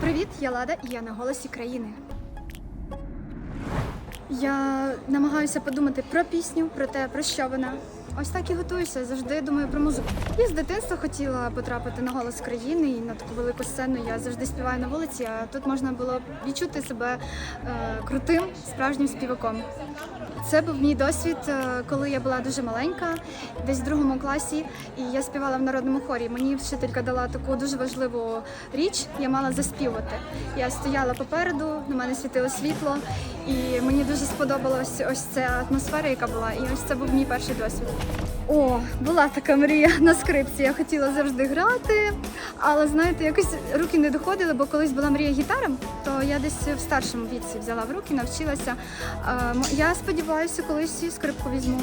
Привіт, я Лада і я на голосі країни. Я намагаюся подумати про пісню, про те, про що вона. Ось так і готуюся, завжди думаю про музику. Я з дитинства хотіла потрапити на голос країни і на таку велику сцену. Я завжди співаю на вулиці, а тут можна було відчути себе е, крутим справжнім співаком. Це був мій досвід, е, коли я була дуже маленька, десь в другому класі, і я співала в народному хорі. Мені вчителька дала таку дуже важливу річ. Я мала заспівати. Я стояла попереду, на мене світило світло, і мені дуже сподобалась ось ця атмосфера, яка була. І ось це був мій перший досвід. О, була така мрія на скрипці. Я хотіла завжди грати, але знаєте, якось руки не доходили, бо колись була мрія гітаром, то я десь в старшому віці взяла в руки, навчилася. Е, Я сподіваюся, колись і скрипку візьму.